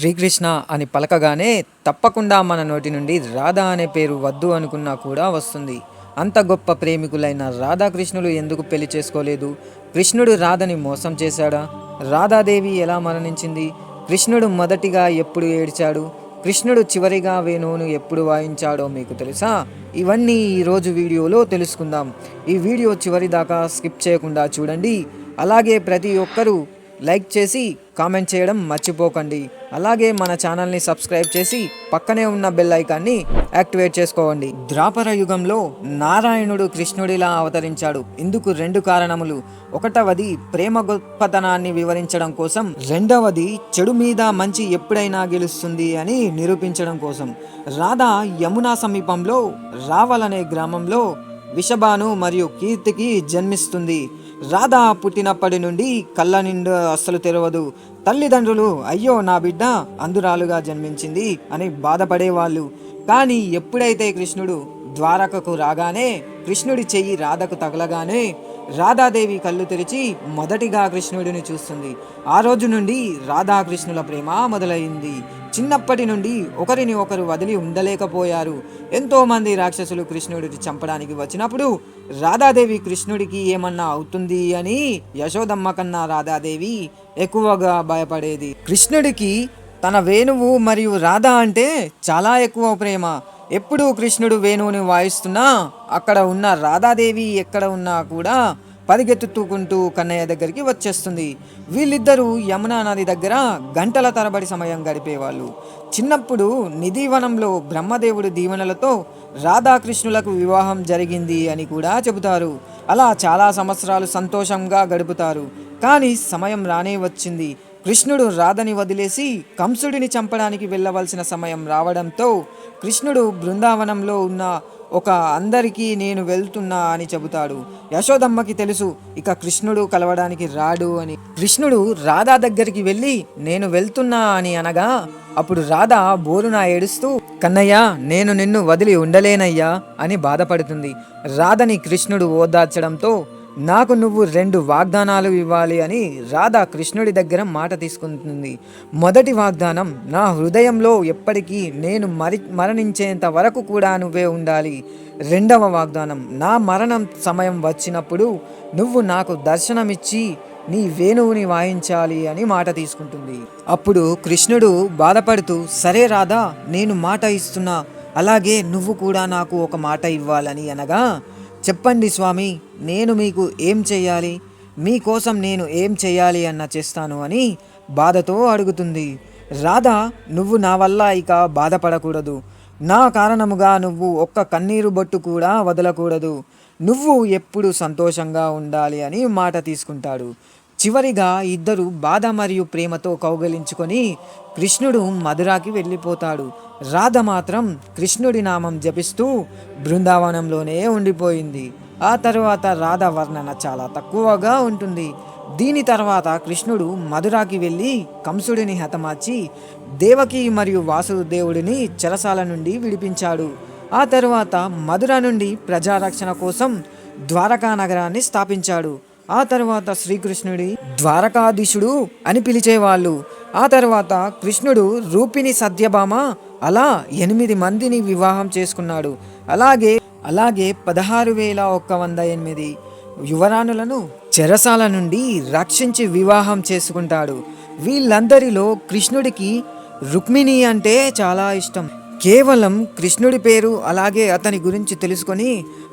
శ్రీకృష్ణ అని పలకగానే తప్పకుండా మన నోటి నుండి రాధా అనే పేరు వద్దు అనుకున్నా కూడా వస్తుంది. అంత గొప్ప ప్రేమికులైన రాధాకృష్ణులు ఎందుకు పెళ్ళి చేసుకోలేదు? కృష్ణుడు రాధని మోసం చేశాడా? రాధాదేవి ఎలా మరణించింది? కృష్ణుడు మొదటిగా ఎప్పుడు ఏడ్చాడు? కృష్ణుడు చివరిగా వేణువును ఎప్పుడు వాయించాడో మీకు తెలుసా? ఇవన్నీ ఈరోజు వీడియోలో తెలుసుకుందాం. ఈ వీడియో చివరి దాకా స్కిప్ చేయకుండా చూడండి. అలాగే ప్రతి ఒక్కరూ లైక్ చేసి కామెంట్ చేయడం మర్చిపోకండి. అలాగే మన ఛానల్ని సబ్స్క్రైబ్ చేసి పక్కనే ఉన్న బెల్ ఐకాన్ని యాక్టివేట్ చేసుకోండి ద్వాపర యుగంలో నారాయణుడు కృష్ణుడిలా అవతరించాడు. ఇందుకు రెండు కారణములు. ఒకటవది ప్రేమ గొప్పతనాన్ని వివరించడం కోసం. రెండవది చెడు మీద మంచి ఎప్పుడైనా గెలుస్తుంది అని నిరూపించడం కోసం. రాధ యమునా సమీపంలో రావల్ అనే గ్రామంలో విషబాను మరియు కీర్తికి జన్మిస్తుంది. రాధ పుట్టినప్పటి నుండి కళ్ళ నిండు అస్సలు తెరవదు. తల్లిదండ్రులు అయ్యో నా బిడ్డ అందురాలుగా జన్మించింది అని బాధపడేవాళ్ళు. కానీ ఎప్పుడైతే కృష్ణుడు ద్వారకకు రాగానే కృష్ణుడి చెయ్యి రాధకు తగలగానే రాధాదేవి కళ్ళు తెరిచి మొదటిగా కృష్ణుడిని చూస్తుంది. ఆ రోజు నుండి రాధాకృష్ణుల ప్రేమ మొదలైంది. చిన్నప్పటి నుండి ఒకరిని ఒకరు వదిలి ఉండలేకపోయారు. ఎంతోమంది రాక్షసులు కృష్ణుడిని చంపడానికి వచ్చినప్పుడు రాధాదేవి కృష్ణుడికి ఏమన్నా అవుతుంది అని యశోదమ్మ కన్నా రాధాదేవి ఎక్కువగా భయపడేది. కృష్ణుడికి తన వేణువు మరియు రాధ అంటే చాలా ఎక్కువ ప్రేమ. ఎప్పుడు కృష్ణుడు వేణువుని వాయిస్తున్నా అక్కడ ఉన్న రాధాదేవి ఎక్కడ ఉన్నా కూడా పరిగెత్తుకుంటూ కన్నయ్య దగ్గరికి వచ్చేస్తుంది. వీళ్ళిద్దరూ యమునా నది దగ్గర గంటల తరబడి సమయం గడిపేవాళ్ళు. చిన్నప్పుడు నిధివనంలో బ్రహ్మదేవుడి దీవెనలతో రాధాకృష్ణులకు వివాహం జరిగింది అని కూడా చెబుతారు. అలా చాలా సంవత్సరాలు సంతోషంగా గడుపుతారు. కానీ సమయం రానే వచ్చింది. కృష్ణుడు రాధని వదిలేసి కంసుడిని చంపడానికి వెళ్ళవలసిన సమయం రావడంతో కృష్ణుడు బృందావనంలో ఉన్న ఒక అందరికీ నేను వెళ్తున్నా అని చెబుతాడు. యశోదమ్మకి తెలుసు ఇక కృష్ణుడు కలవడానికి రాడు అని. కృష్ణుడు రాధా దగ్గరికి వెళ్ళి నేను వెళ్తున్నా అని అనగా అప్పుడు రాధ బోరున ఏడుస్తూ కన్నయ్య నేను నిన్ను వదిలి ఉండలేనయ్యా అని బాధపడుతుంది. రాధని కృష్ణుడు ఓదార్చడంతో నాకు నువ్వు రెండు వాగ్దానాలు ఇవ్వాలి అని రాధా కృష్ణుడి దగ్గర మాట తీసుకుంటుంది. మొదటి వాగ్దానం నా హృదయంలో ఎప్పటికీ నేను మరి మరణించేంత వరకు కూడా నువ్వే ఉండాలి. రెండవ వాగ్దానం నా మరణం సమయం వచ్చినప్పుడు నువ్వు నాకు దర్శనమిచ్చి నీ వేణువుని వాయించాలి అని మాట తీసుకుంటుంది. అప్పుడు కృష్ణుడు బాధపడుతూ సరే రాధా నేను మాట ఇస్తున్నా అలాగే నువ్వు కూడా నాకు ఒక మాట ఇవ్వాలని అనగా చెప్పండి స్వామి నేను మీకు ఏం చెయ్యాలి మీకోసం నేను ఏం చెయ్యాలి అన్న చేస్తాను అని బాధతో అడుగుతుంది. రాధ నువ్వు నా వల్ల ఇక బాధపడకూడదు. నా కారణముగా నువ్వు ఒక్క కన్నీరు బొట్టు కూడా వదలకూడదు. నువ్వు ఎప్పుడు సంతోషంగా ఉండాలి అని మాట తీసుకుంటాడు. చివరిగా ఇద్దరు బాధ మరియు ప్రేమతో కౌగలించుకొని కృష్ణుడు మధురాకి వెళ్ళిపోతాడు. రాధ మాత్రం కృష్ణుడి నామం జపిస్తూ బృందావనంలోనే ఉండిపోయింది. ఆ తర్వాత రాధ వర్ణన చాలా తక్కువగా ఉంటుంది. దీని తర్వాత కృష్ణుడు మధురాకి వెళ్ళి కంసుడిని హతమార్చి దేవకి మరియు వాసుదేవుడిని చెరసాల నుండి విడిపించాడు. ఆ తరువాత మధుర నుండి ప్రజారక్షణ కోసం ద్వారకా నగరాన్ని స్థాపించాడు. ఆ తర్వాత శ్రీకృష్ణుడి ద్వారకాధీశుడు అని పిలిచేవాళ్ళు. ఆ తర్వాత కృష్ణుడు రూపిణి సత్యభామ అలా ఎనిమిది మందిని వివాహం చేసుకున్నాడు. అలాగే అలాగే పదహారు వేల ఒక్క వంద ఎనిమిది యువరాణులను చెరసాల నుండి రక్షించి వివాహం చేసుకుంటాడు. వీళ్ళందరిలో కృష్ణుడికి రుక్మిణి అంటే చాలా ఇష్టం. కేవలం కృష్ణుడి పేరు అలాగే అతని గురించి తెలుసుకొని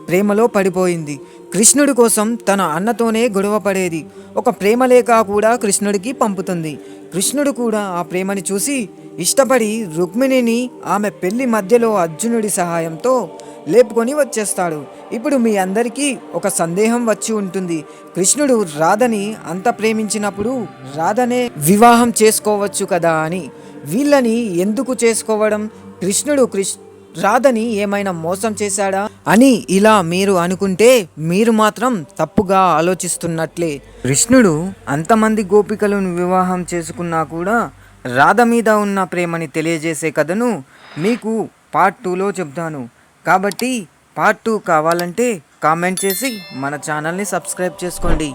ప్రేమలో పడిపోయింది. కృష్ణుడి కోసం తన అన్నతోనే గొడవ పడేది. ఒక ప్రేమలేఖ కూడా కృష్ణుడికి పంపుతుంది. కృష్ణుడు కూడా ఆ ప్రేమని చూసి ఇష్టపడి రుక్మిణిని ఆమె పెళ్ళి మధ్యలో అర్జునుడి సహాయంతో లేపుకొని వచ్చేస్తాడు. ఇప్పుడు మీ అందరికీ ఒక సందేహం వచ్చి ఉంటుంది. కృష్ణుడు రాధని అంత ప్రేమించినప్పుడు రాధనే వివాహం చేసుకోవచ్చు కదా అని. వీళ్ళని ఎందుకు చేసుకోవడం? కృష్ణుడు కృష్ రాధని ఏమైనా మోసం చేశాడా? అని ఇలా మీరు అనుకుంటే మీరు మాత్రం తప్పుగా ఆలోచిస్తున్నట్లే. కృష్ణుడు అంతమంది గోపికలను వివాహం చేసుకున్నా కూడా రాధ మీద ఉన్న ప్రేమని తెలియజేసే కథను మీకు పార్ట్ టూలో చెప్తాను. కాబట్టి పార్ట్ టూ కావాలంటే కామెంట్ చేసి మన ఛానల్ని సబ్స్క్రైబ్ చేసుకోండి.